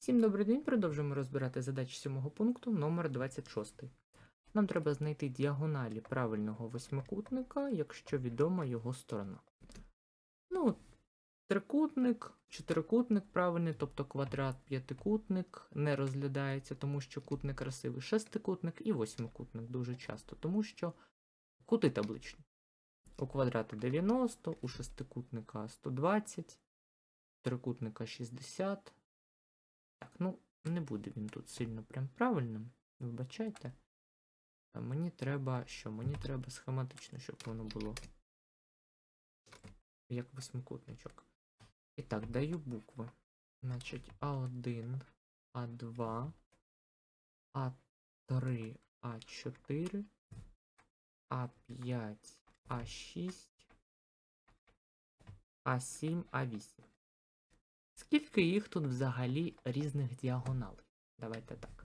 Всім добрий день, продовжуємо розбирати задачі сьомого пункту номер 26. Нам треба знайти діагоналі правильного восьмикутника, якщо відома його сторона. Ну, трикутник, чотирикутник правильний, тобто квадрат, п'ятикутник не розглядається, тому що кутник красивий, шестикутник і восьмикутник дуже часто, тому що кути табличні. У квадрата 90, у шестикутника 120, трикутника 60. Так, ну, не буде він тут сильно прям правильним. Вибачайте. Мені треба що? Мені треба схематично, щоб воно було. Як восьмикутничок. І так, даю букви. Значить, А1, А2, А3, А4, А5, А6, А7, А8. Скільки їх тут взагалі різних діагоналей? Давайте так.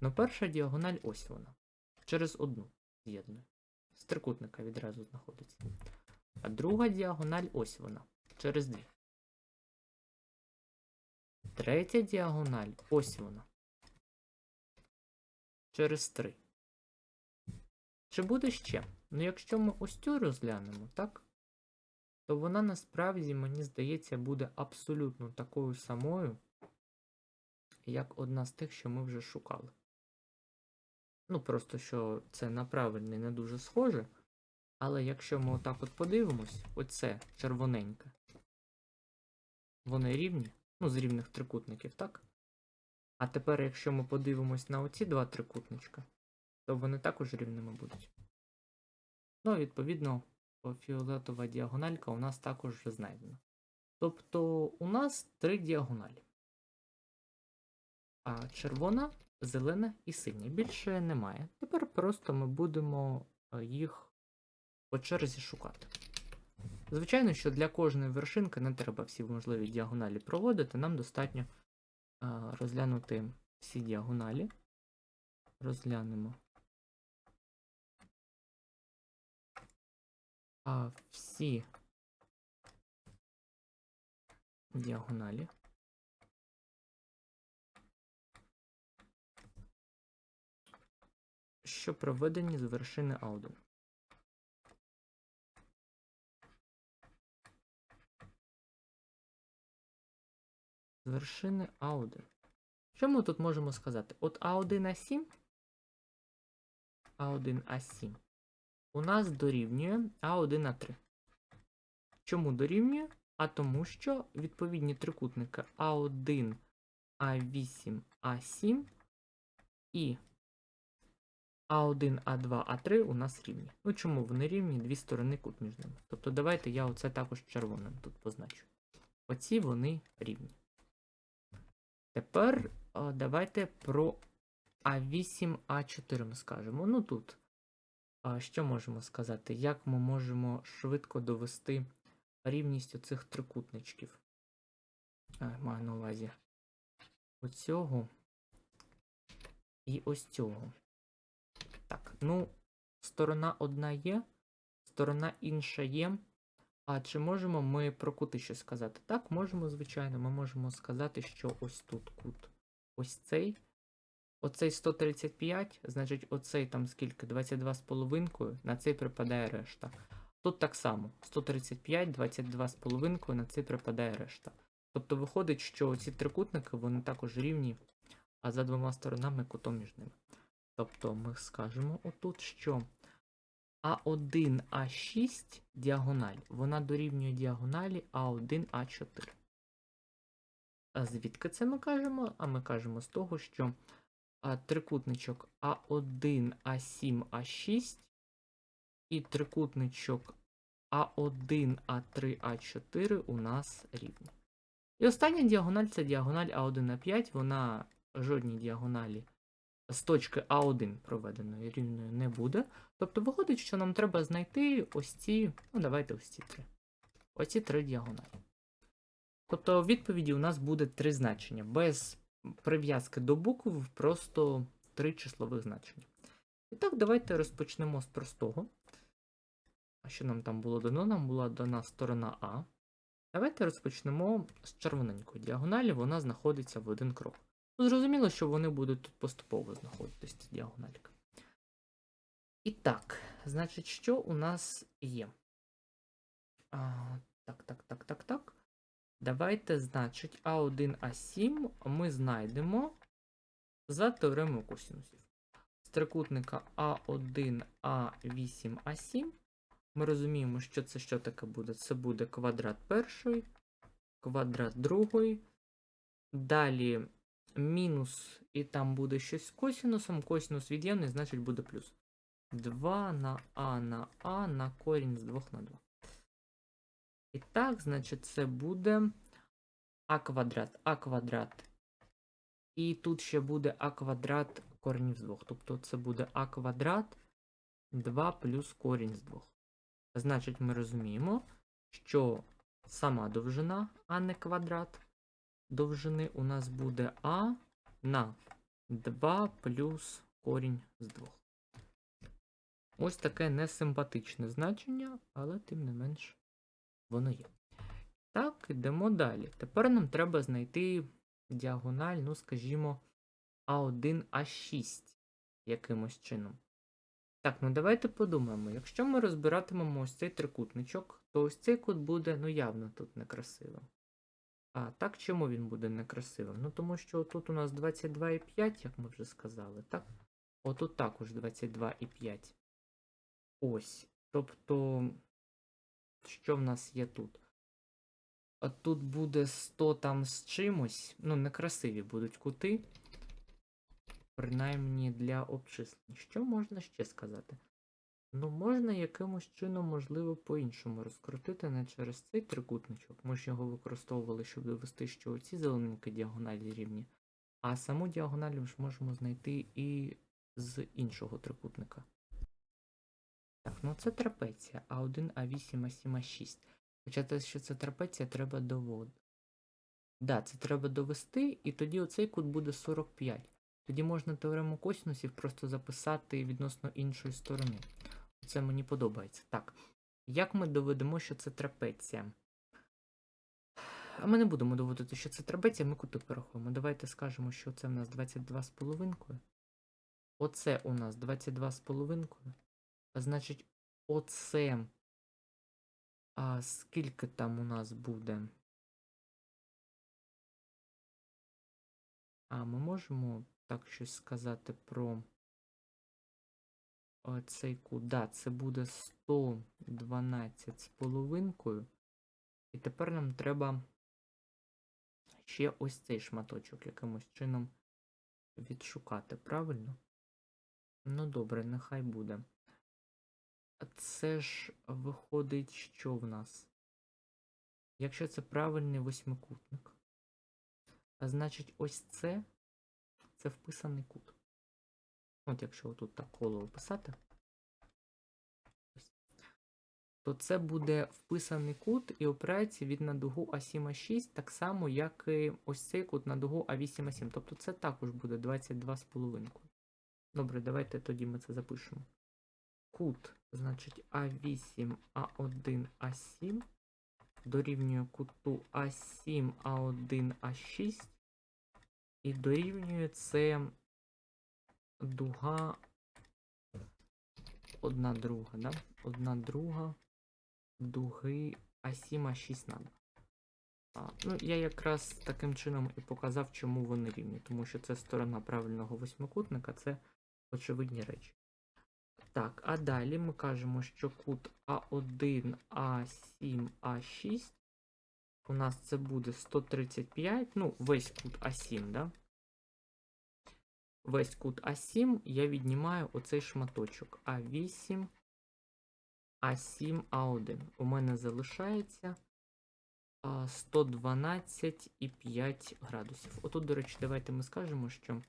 Ну, перша діагональ ось вона. Через одну з'єднує. З трикутника відразу знаходиться. А друга діагональ ось вона. Через дві. Третя діагональ ось вона. Через три. Чи буде ще? Ну, якщо ми ось цю розглянемо, так? То вона насправді, мені здається, буде абсолютно такою самою, як одна з тих, що ми вже шукали. Ну, просто що це на правильний не дуже схоже. Але якщо ми отак от подивимось, оце червоненьке, вони рівні, ну, з рівних трикутників, так? А тепер, якщо ми подивимось на оці два трикутничка, то вони також рівними будуть. Ну, відповідно, фіолетова діагональка у нас також вже знайдена. Тобто у нас три діагоналі. А червона, зелена і синя. Більше немає. Тепер просто ми будемо е, їх по черзі шукати. Звичайно, що для кожної вершинки не треба всі можливі діагоналі проводити. Нам достатньо е, розглянути всі діагоналі. Розглянемо. А всі діагоналі. Що проведені з вершини А1. З вершини А1. Що ми тут можемо сказати? От А1 А7. А1 А7 у нас дорівнює А1 А3. Чому дорівнює? А тому що відповідні трикутники А1, А8, А7 і А1, А2, А3 у нас рівні. Ну чому вони рівні? Дві сторони кут між ними. Тобто давайте я оце також червоним тут позначу. Оці вони рівні. Тепер давайте про А8, А4 ми скажемо. Ну тут. Що можемо сказати? Як ми можемо швидко довести рівність оцих трикутничків? Маю на увазі оцього і ось цього. Так, ну, сторона одна є, сторона інша є. А чи можемо ми про кути щось сказати? Так, можемо, звичайно, ми можемо сказати, що ось тут кут. Ось цей. Оцей 135, значить, оцей там скільки? 22 з половинкою, на цей припадає решта. Тут так само: 135, 22 з половинкою, на цей припадає решта. Тобто виходить, що ці трикутники вони також рівні, а за двома сторонами кутом між ними. Тобто ми скажемо отут, що А1, А6 діагональ, вона дорівнює діагоналі А1, А4. А звідки це ми кажемо? А ми кажемо з того, що а, трикутничок А1, А7, А6 і трикутничок А1, А3, А4 у нас рівні. І остання діагональ це діагональ А1, А5, вона жодній діагоналі з точки А1 проведеної рівною не буде. Тобто виходить, що нам треба знайти ось ці, ну давайте ось ці три. Ось ці три діагоналі. Тобто в відповіді у нас буде три значення. Без прив'язки до букв просто три числових значення. І так, давайте розпочнемо з простого. А що нам там було дано? Нам була дана сторона А. Давайте розпочнемо з червоненької діагоналі, вона знаходиться в один крок. Ну, Зрозуміло, що вони будуть тут поступово знаходитись, ці діагональки. І так, значить, що у нас є? А, так, так, так, так, так. Давайте, значить, А1, А7 ми знайдемо за теоремою косинусів. З трикутника А1, А8, А7 ми розуміємо, що це що таке буде. Це буде квадрат перший, квадрат другий. Далі мінус, і там буде щось з косинусом. Косинус від'ємний, значить буде плюс. 2 на А на А на корінь з 2 на 2. І так, значить, це буде А квадрат, А квадрат. І тут ще буде А квадрат корінь з 2. Тобто це буде А квадрат 2 плюс корінь з 2. Значить, ми розуміємо, що сама довжина, а не квадрат довжини у нас буде А на 2 плюс корінь з 2. Ось таке несимпатичне значення, але тим не менш воно є. Так, йдемо далі. Тепер нам треба знайти діагональ, ну, скажімо, А1, А6 якимось чином. Так, ну давайте подумаємо. Якщо ми розбиратимемо ось цей трикутничок, то ось цей кут буде, ну, явно тут некрасивим. А, так чому він буде некрасивим? Ну, тому що тут у нас 22,5, як ми вже сказали, так? Отут також 22,5. Ось. Тобто, що в нас є тут? А тут буде 100 там з чимось. Ну, некрасиві будуть кути. Принаймні для обчислень. Що можна ще сказати? Ну, можна якимось чином, можливо, по-іншому розкрутити не через цей трикутничок. Ми ж його використовували, щоб довести, що оці зелененькі діагоналі рівні. А саму діагональ ми ж можемо знайти і з іншого трикутника. Так, ну це трапеція. А1, А8, А7, А6. Хоча те, що це трапеція, треба доводити. Да, це треба довести, і тоді оцей кут буде 45. Тоді можна теорему косинусів просто записати відносно іншої сторони. Це мені подобається. Так. Як ми доведемо, що це трапеція? А ми не будемо доводити, що це трапеція, ми кути порахуємо. Давайте скажемо, що це в нас 22 з половинкою. Оце у нас 22 з половинкою. Значить, оце. А скільки там у нас буде? А ми можемо так щось сказати про цей кут. Да, це буде 112 з половинкою. І тепер нам треба ще ось цей шматочок якимось чином відшукати, правильно? Ну добре, нехай буде. Це ж виходить, що в нас? Якщо це правильний восьмикутник, а значить ось це це вписаний кут. От якщо отут так коло описати, то це буде вписаний кут і опирається від на дугу А7 А6, так само, як і ось цей кут на дугу А8 А7. Тобто це також буде 22 з половинкою. Добре, давайте тоді ми це запишемо. Кут, значить, А8, А1, А7 дорівнює куту А7, А1, А6. І дорівнює це дуга одна друга, да? Одна друга дуги А7, А6 на 2. А, ну, я якраз таким чином і показав, чому вони рівні. Тому що це сторона правильного восьмикутника, це очевидні речі. Так, а далі ми кажемо, що кут А1, А7, А6. У нас це буде 135, ну, весь кут А7, да? Весь кут А7 я віднімаю оцей шматочок А8, А7, А1. У мене залишається 112,5 градусів. Отут, до речі, давайте ми скажемо, що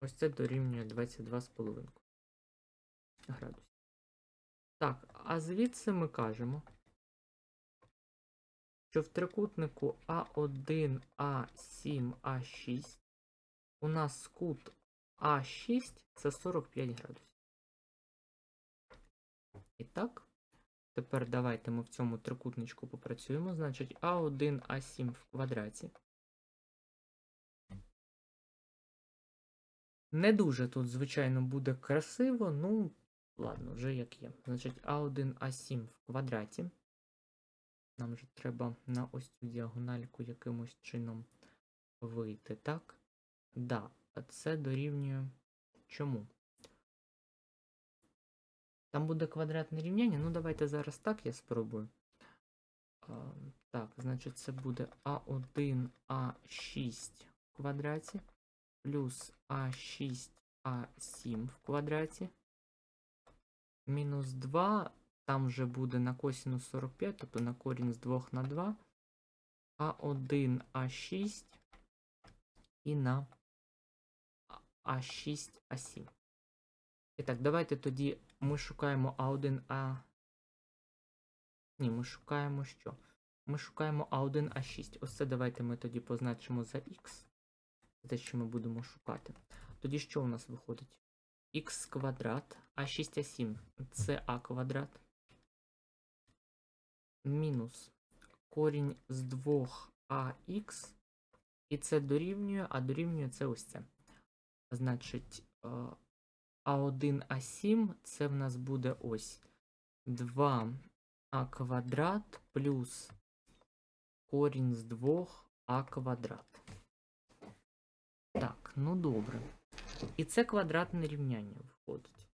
ось це дорівнює 22,5 градусів. Так, а звідси ми кажемо, що в трикутнику А1, А7, А6 у нас кут А6 це 45 градусів. І так, Тепер давайте ми в цьому трикутничку попрацюємо. Значить, А1, А7 в квадраті. Не дуже тут, звичайно, буде красиво, ну, ладно, вже як є. Значить, А1, А7 в квадраті. Нам же треба на ось цю діагональку якимось чином вийти, так? Да, це дорівнює чому? Там буде квадратне рівняння. Ну, давайте зараз так я спробую. А, так, значить, це буде А1, А6 в квадраті плюс А6, А7 в квадраті. Мінус 2, там вже буде на косінус 45, тобто на корінь з 2 на 2. А1, А6 і на А6, А7. І так, давайте тоді ми шукаємо А1, А. Ні, ми шукаємо що? Ми шукаємо А1, А6. Ось це давайте ми тоді позначимо за Х. Те, що ми будемо шукати. Тоді що у нас виходить? Х квадрат, А6, А7 це А квадрат. Мінус корінь з 2АХ. І це дорівнює, а дорівнює це ось це. Значить, е, А1, А7 це в нас буде ось 2а квадрат плюс корінь з 2а квадрат. Так, ну добре. І це квадратне рівняння виходить.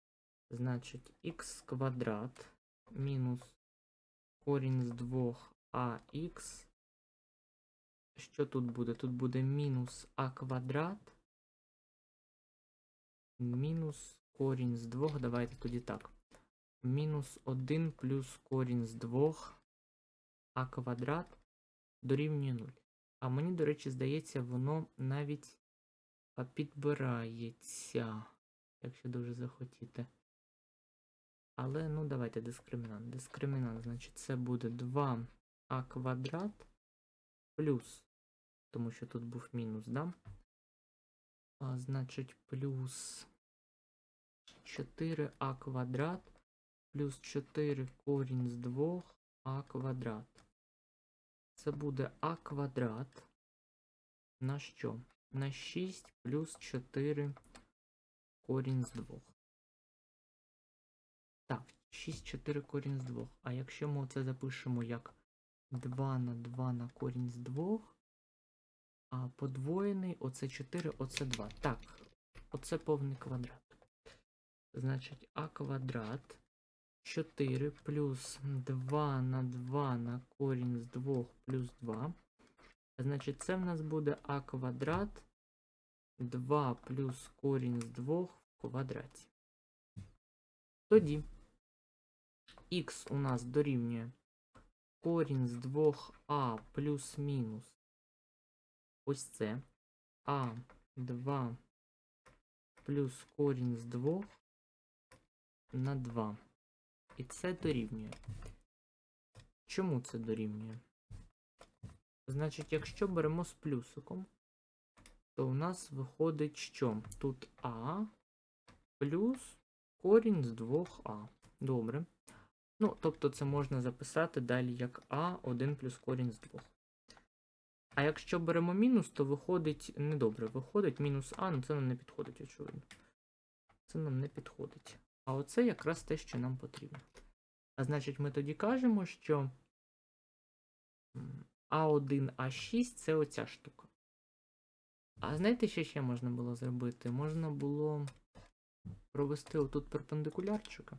Значить, х квадрат мінус корінь з 2ах. Що тут буде? Тут буде мінус а квадрат. Мінус корінь з 2. Давайте тоді так. Мінус 1 плюс корінь з 2 а квадрат дорівнює 0. А мені, до речі, здається, воно навіть а, підбирається, якщо дуже захотіти. Але, ну, давайте дискримінант. Дискримінант, значить, це буде 2а квадрат плюс, тому що тут був мінус, да? А, значить, плюс 4а квадрат плюс 4 корінь з 2а квадрат. Це буде а квадрат на що? На 6 плюс 4 корінь з 2. Так, 6, 4 корінь з 2. А якщо ми це запишемо як 2 на 2 на корінь з 2, а подвоєний, оце 4, оце 2. Так, оце повний квадрат. Значить, а квадрат 4 плюс 2 на 2 на корінь з 2 плюс 2. Значить, це в нас буде а квадрат 2 плюс корінь з 2 в квадраті. Тоді х у нас дорівнює корінь з 2а плюс-мінус. Ось це а2 плюс корінь з 2 на 2. І це дорівнює. Чому це дорівнює? Значить, якщо беремо з плюсиком, то у нас виходить, що тут А плюс корінь з 2а. Добре. Ну, тобто це можна записати далі як А1 плюс корінь з 2. А якщо беремо мінус, то виходить недобре. Виходить мінус А, ну це нам не підходить, очевидно. Це нам не підходить. А оце якраз те, що нам потрібно. А значить, ми тоді кажемо, що А1, А6 це оця штука. А знаєте, що ще можна було зробити? Можна було провести отут перпендикулярчика.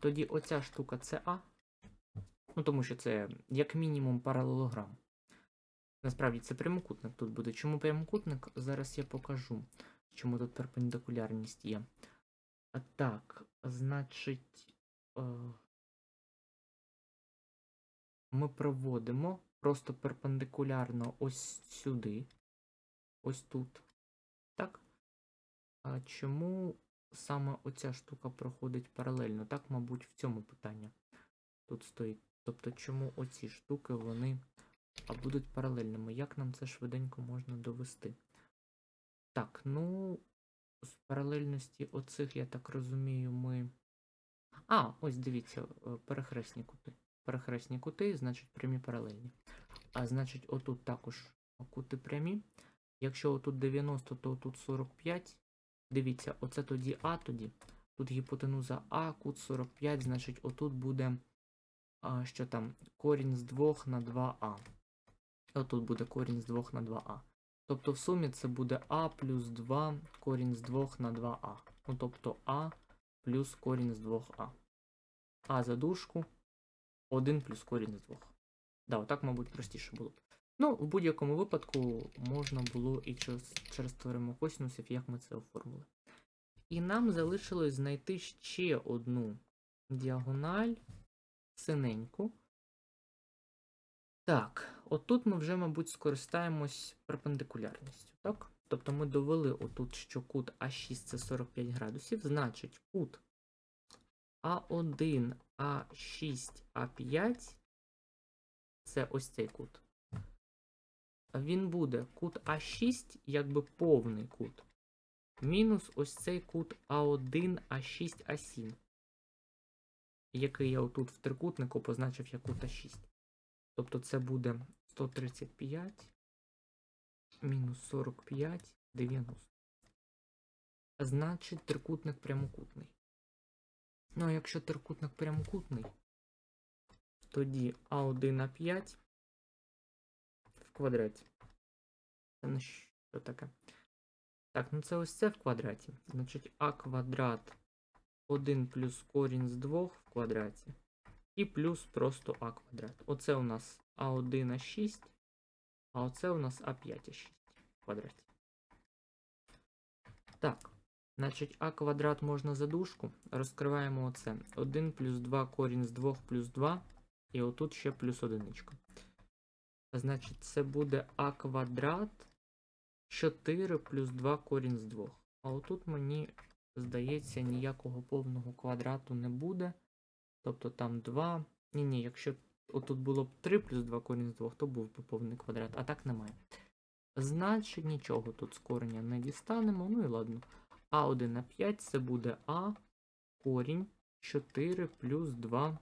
Тоді оця штука це А. Ну, тому що це, як мінімум, паралелограм. Насправді це прямокутник тут буде. Чому прямокутник? Зараз я покажу, чому тут перпендикулярність є. Так, значить, е, ми проводимо просто перпендикулярно ось сюди. Ось тут. Так? А чому саме оця штука проходить паралельно? Так, мабуть, в цьому питання тут стоїть. Тобто, чому оці штуки вони будуть паралельними? Як нам це швиденько можна довести? Так, ну, з паралельності оцих, я так розумію, ми. А, ось дивіться, е, перехресні кути. Перехресні кути, значить прямі паралельні. А значить, отут також кути прямі. Якщо отут 90, то тут 45. Дивіться, оце тоді А тоді. Тут гіпотенуза А, кут 45, значить, отут буде. А, що там? Корінь з 2 на 2а. Отут буде корінь з 2 на 2а. Тобто в сумі це буде А плюс 2 корінь з 2 на 2а. Ну, тобто А плюс корінь з 2а. А за дужку 1 плюс корінь з 2. Да, отак, мабуть, простіше було. Ну, в будь-якому випадку можна було і через, через теорему косинусів, як ми це оформили. І нам залишилось знайти ще одну діагональ синеньку. Так, отут ми вже, мабуть, скористаємось перпендикулярністю, так? Тобто ми довели отут, що кут А6 це 45 градусів, значить кут А1, А6, А5 це ось цей кут. Він буде кут А6, якби повний кут. Мінус ось цей кут А1, А6, А7. Який я отут в трикутнику позначив як кут А6. Тобто це буде 135 мінус 45, 90. Значить, трикутник прямокутний. Ну, а якщо трикутник прямокутний, тоді А1 А5 в квадраті. Це на що таке? Так, ну це ось це в квадраті. Значить, А квадрат 1 плюс корінь з 2 в квадраті. І плюс просто А квадрат. Оце у нас А1 А6, а оце у нас А5 А6 в квадраті. Так, значить А квадрат можна за дужку. Розкриваємо оце. 1 плюс 2 корінь з 2 плюс 2. І отут ще плюс одиничка. Значить, це буде А квадрат 4 плюс 2 корінь з 2. А отут мені здається, ніякого повного квадрату не буде. Тобто там 2. Ні, ні, якщо отут було б 3 плюс 2 корінь з 2, то був би повний квадрат, а так немає. Значить, нічого тут з кореня не дістанемо. Ну і ладно. А1 на 5 це буде А корінь 4 плюс 2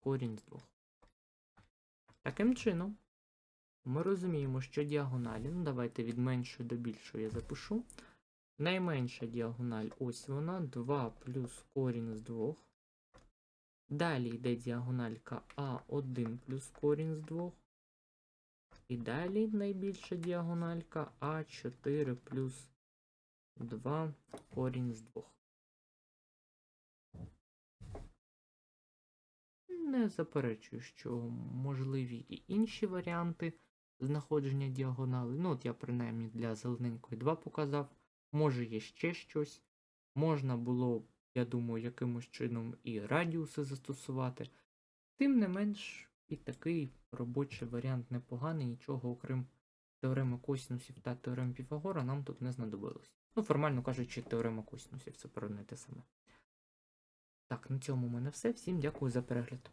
корінь з 2. Таким чином, ми розуміємо, що діагоналі, ну давайте від меншої до більшої я запишу. Найменша діагональ, ось вона, 2 плюс корінь з 2. Далі йде діагональка А1 плюс корінь з 2. І далі найбільша діагональка А4 плюс 2 корінь з 2. Не заперечую, що можливі і інші варіанти знаходження діагонали. Ну, от я принаймні для зелененької 2 показав. Може є ще щось. Можна було, я думаю, якимось чином і радіуси застосувати. Тим не менш, і такий робочий варіант непоганий, нічого окрім теореми косінусів та теорем Піфагора нам тут не знадобилось. Ну, формально кажучи, теорема косінусів це про те саме. Так, на цьому в мене все. Всім дякую за перегляд.